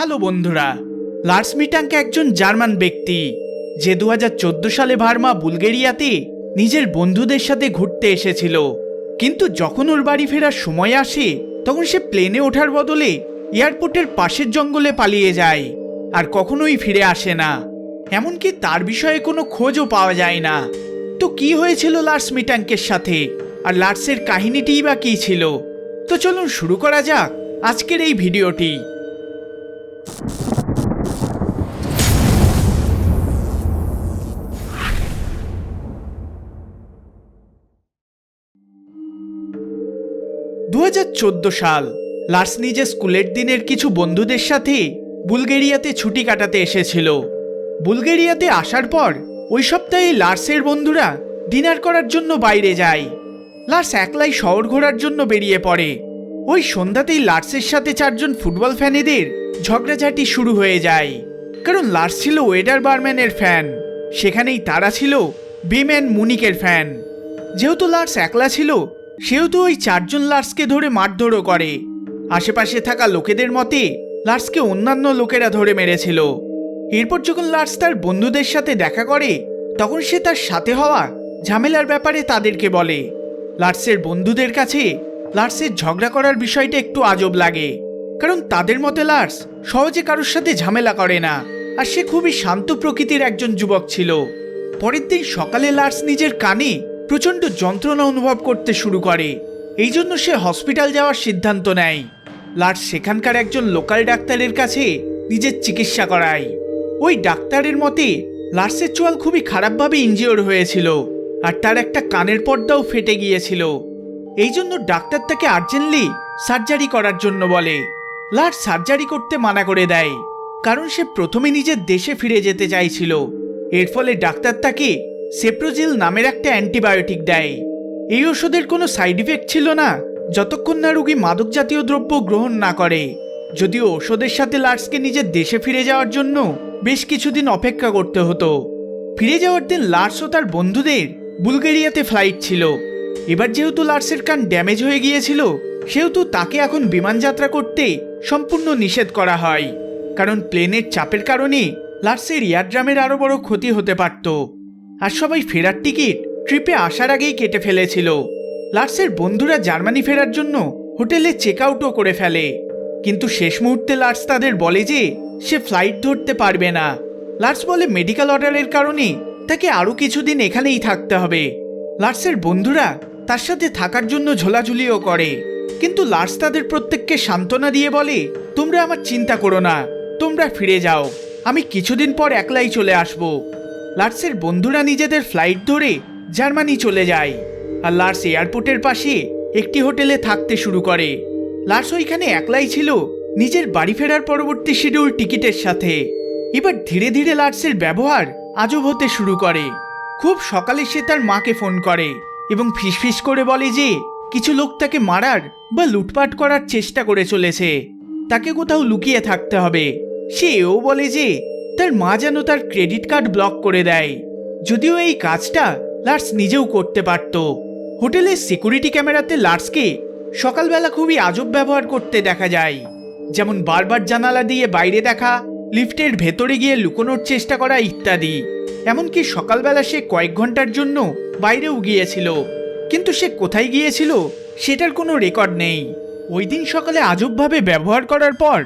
Hello বন্ধুরা, লার্স মিটাঙ্ক একজন German ব্যক্তি, যে দু হাজার চোদ্দ সালে ভার্মা বুলগেরিয়াতে নিজের বন্ধুদের সাথে ঘুরতে এসেছিল। কিন্তু যখন ওর বাড়ি ফেরার সময় আসে, তখন সে প্লেনে ওঠার বদলে এয়ারপোর্টের পাশের জঙ্গলে পালিয়ে যায় আর কখনোই ফিরে আসে না। এমনকি তার বিষয়ে কোনো খোঁজও পাওয়া যায় না। তো কি হয়েছিল লার্স মিটাঙ্কের সাথে? আর লার্সের কাহিনীটিই বা কী ছিল? তো চলুন শুরু করা যাক আজকের এই ভিডিওটি। চোদ্দ সাল, লার্স নিজের স্কুলের দিনের কিছু বন্ধুদের সাথে বুলগেরিয়াতে ছুটি কাটাতে এসেছিল। বুলগেরিয়াতে আসার পর ওই সপ্তাহে লার্সের বন্ধুরা ডিনার করার জন্য বাইরে যায়। লার্স একলাই শহর ঘোরার জন্য বেরিয়ে পড়ে। ওই সন্ধ্যাতেই লার্সের সাথে চারজন ফুটবল ফ্যানেদের ঝগড়াঝাটি শুরু হয়ে যায়। কারণ লার্স ছিল ওয়েডার বারম্যানের ফ্যান, সেখানেই তারা ছিল বেম্যান মুনিকের ফ্যান। যেহেতু লার্স একলা ছিল, সেহেতু ওই চারজন লার্সকে ধরে মারধরও করে। আশেপাশে থাকা লোকেদের মতে লার্সকে অন্যান্য লোকেরা ধরে মেরেছিল। এরপর যখন লার্স তার বন্ধুদের সাথে দেখা করে, তখন সে তার সাথে হওয়া ঝামেলার ব্যাপারে তাদেরকে বলে। লার্সের বন্ধুদের কাছে লার্সের ঝগড়া করার বিষয়টা একটু আজব লাগে। কারণ তাদের মতে লার্স সহজে কারোর সাথে ঝামেলা করে না। আর সে খুবই শান্ত প্রকৃতির একজন যুবক ছিল। পরের দিন সকালে লার্স নিজের কানে প্রচণ্ড যন্ত্রণা অনুভব করতে শুরু করে। এই জন্য সে হসপিটাল যাওয়ার সিদ্ধান্ত নেয়। লার্স সেখানকার একজন লোকাল ডাক্তারের কাছে নিজের চিকিৎসা করায়। ওই ডাক্তারের মতে লার্সের চোয়াল খুবই খারাপভাবে ইঞ্জিওর হয়েছিল আর তার একটা কানের পর্দাও ফেটে গিয়েছিল। এই জন্য ডাক্তার তাকে আর্জেন্টলি সার্জারি করার জন্য বলে। লার্স সার্জারি করতে মানা করে দেয়। কারণ সে প্রথমে নিজের দেশে ফিরে যেতে চাইছিল। এর ফলে ডাক্তার তাকে সেপ্রোজিল নামের একটা অ্যান্টিবায়োটিক দেয়। এই ওষুধের কোনো সাইড ইফেক্ট ছিল না। যতক্ষণ না রুগী মাদক জাতীয় দ্রব্য গ্রহণ না করে। যদিও ওষুধের সাথে লার্সকে নিজের দেশে ফিরে যাওয়ার জন্য বেশ কিছুদিন অপেক্ষা করতে হতো। ফিরে যাওয়ার দিন লার্স ও তার বন্ধুদের বুলগেরিয়াতে ফ্লাইট ছিল। এবার যেহেতু লার্সের কান ড্যামেজ হয়ে গিয়েছিল সেহেতু তাকে এখন বিমান যাত্রা করতে সম্পূর্ণ নিষেধ করা হয়। কারণ প্লেনের চাপের কারণে লার্সের ইয়ারড্রামের আরও বড় ক্ষতি হতে পারত। আর সবাই ফেরার টিকিট ট্রিপে আসার আগেই কেটে ফেলেছিল। লার্সের বন্ধুরা জার্মানি ফেরার জন্য হোটেলে চেক আউটও করে ফেলে। কিন্তু শেষ মুহূর্তে লার্স তাদের বলে যে সে ফ্লাইট ধরতে পারবে না। লার্স বলে মেডিকেল অর্ডারের কারণে তাকে আরও কিছুদিন এখানেই থাকতে হবে। লার্সের বন্ধুরা তার সাথে থাকার জন্য ঝোলাঝুলিও করে। কিন্তু লার্স তাদের প্রত্যেককে সান্ত্বনা দিয়ে বলে, তোমরা আমার চিন্তা করো না, তোমরা ফিরে যাও, আমি কিছুদিন পর একলাই চলে আসব। লার্সের বন্ধুরা নিজেদের ফ্লাইট ধরে জার্মানি চলে যায়, আর লার্স এয়ারপোর্টের পাশে একটি হোটেলে থাকতে শুরু করে। লার্স ওইখানে একলাই ছিল নিজের বাড়ি ফেরার পরবর্তী শিডিউল টিকিটের সাথে। এবার ধীরে ধীরে লার্সের ব্যবহার আজব হতে শুরু করে। খুব সকালে সে তার মাকে ফোন করে এবং ফিসফিস করে বলে যে কিছু লোক তাকে মারার বা লুটপাট করার চেষ্টা করে চলেছে। তাকে কোথাও লুকিয়ে থাকতে হবে। সে এও বলে যে, তার মা যেন তার ক্রেডিট কার্ড ব্লক করে দেয়। যদিও এই কাজটা লার্স নিজেও করতে পারত। হোটেলের সিকিউরিটি ক্যামেরাতে লার্সকে সকালবেলা খুবই আজব ব্যবহার করতে দেখা যায়। যেমন বারবার জানালা দিয়ে বাইরে দেখা, লিফটের ভেতরে গিয়ে লুকোনোর চেষ্টা করা ইত্যাদি। এমনকি সকালবেলা সে কয়েক ঘণ্টার জন্য বাইরেও গিয়েছিল। কিন্তু সে কোথায় গিয়েছিল সেটার কোনো রেকর্ড নেই। ওই দিন সকালে আজবভাবে ব্যবহার করার পর,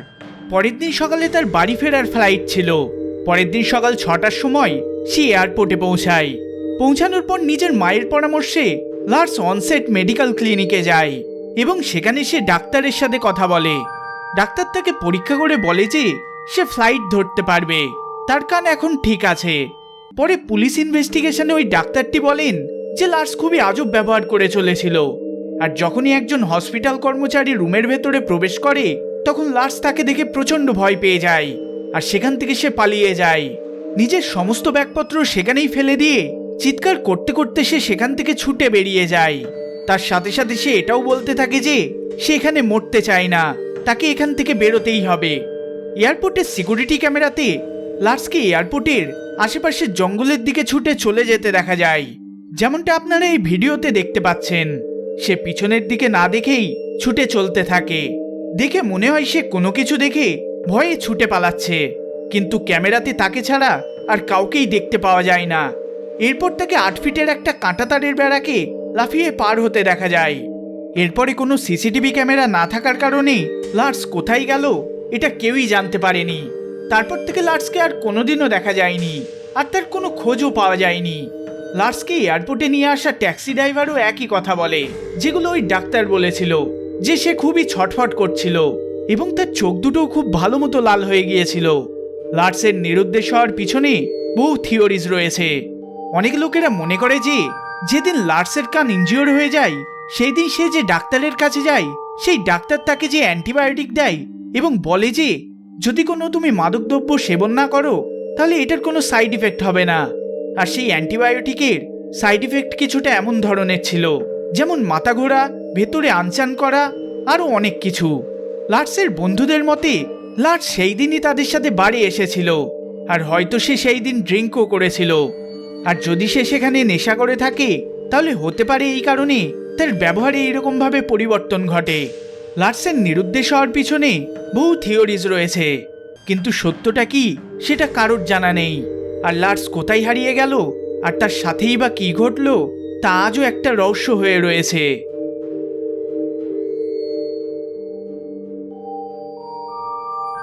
পরের দিন সকালে তার বাড়ি ফেরার ফ্লাইট ছিল। পরের দিন সকাল ছটার সময় সে এয়ারপোর্টে পৌঁছায়। পৌঁছানোর পর নিজের মায়ের পরামর্শে লার্স অনসেট মেডিকেল ক্লিনিকে যায় এবং সেখানে সে ডাক্তারের সাথে কথা বলে। ডাক্তার তাকে পরীক্ষা করে বলে যে, সে ফ্লাইট ধরতে পারবে। তার কান এখন ঠিক আছে। পরে পুলিশ ইনভেস্টিগেশনে ওই ডাক্তারটি বলেন যে লার্স খুবই আজব ব্যবহার করে চলেছিল। আর যখনই একজন হসপিটাল কর্মচারী রুমের ভেতরে প্রবেশ করে, তখন লার্স তাকে দেখে প্রচণ্ড ভয় পেয়ে যায়, আর সেখান থেকে সে পালিয়ে যায়। নিজের সমস্ত ব্যাগপত্র সেখানেই ফেলে দিয়ে, চিৎকার করতে করতে সে সেখান থেকে ছুটে বেরিয়ে যায়। তার সাথে সাথে সে এটাও বলতে থাকে যে, সে এখানে মরতে চায় না, তাকে এখান থেকে বেরোতেই হবে। এয়ারপোর্টের সিকিউরিটি ক্যামেরাতে লার্সকে এয়ারপোর্টের আশেপাশের জঙ্গলের দিকে ছুটে চলে যেতে দেখা যায়। যেমনটা আপনারা এই ভিডিওতে দেখতে পাচ্ছেন, সে পিছনের দিকে না দেখেই ছুটে চলতে থাকে। দেখে মনে হয় সে কোনো কিছু দেখে ভয়ে ছুটে পালাচ্ছে, কিন্তু ক্যামেরাতে তাকে ছাড়া আর কাউকেই দেখতে পাওয়া যায় না। এরপর তাকে আট ফিটের একটা কাঁটাতারের বেড়াকে লাফিয়ে পার হতে দেখা যায়। এরপরে কোনো সিসিটিভি ক্যামেরা না থাকার কারণে লার্স কোথায় গেল, এটা কেউই জানতে পারেনি। তারপর থেকে লার্সকে আর কোনোদিনও দেখা যায়নি, আর তার কোনো খোঁজও পাওয়া যায়নি। লার্সকে এয়ারপোর্টে নিয়ে আসা ট্যাক্সি ড্রাইভারও একই কথা বলে, যেগুলো ওই ডাক্তার বলেছিল, যে সে খুবই ছটফট করছিল এবং তার চোখ দুটোও খুব ভালো মতো লাল হয়ে গিয়েছিল। লার্সের নিরুদ্দেশ হওয়ার পিছনে বহু থিওরিজ রয়েছে। অনেক লোকেরা মনে করে যে, যেদিন লার্সের কান ইনজিওর হয়ে যায় সেই দিন সে যে ডাক্তারের কাছে যায়, সেই ডাক্তার তাকে যে অ্যান্টিবায়োটিক দেয় এবং বলে যে, যদি কোনো তুমি মাদকদ্রব্য সেবন না করো, তাহলে এটার কোনো সাইড ইফেক্ট হবে না। আর সেই অ্যান্টিবায়োটিকের সাইড ইফেক্ট কিছুটা এমন ধরনের ছিল, যেমন মাথা ঘোরা, ভেতরে আনচান করা, আরও অনেক কিছু। লার্সের বন্ধুদের মতে, লার্স সেই দিনই তাদের সাথে বাড়ি এসেছিল, আর হয়তো সে সেই দিন ড্রিঙ্কও করেছিল। আর যদি সে সেখানে নেশা করে থাকে, তাহলে হতে পারে এই কারণে তার ব্যবহারে এরকমভাবে পরিবর্তন ঘটে। লার্সের নিরুদ্দেশ হওয়ার পিছনে বহু থিওরিজ রয়েছে, কিন্তু সত্যটা কি সেটা কারোর জানা নেই। আর লার্স কোথায় হারিয়ে গেল? আর তার সাথেই বা কি ঘটলো? তা আজও একটা রহস্য হয়ে রয়েছে।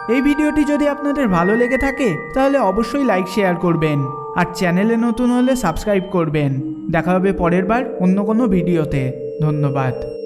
এই ভিডিওটি যদি আপনাদের ভালো লেগে থাকে, তাহলে অবশ্যই লাইক, শেয়ার করবেন। আর চ্যানেলে নতুন হলে সাবস্ক্রাইব করবেন। দেখা হবে পরের বার অন্য কোনো ভিডিওতে। ধন্যবাদ।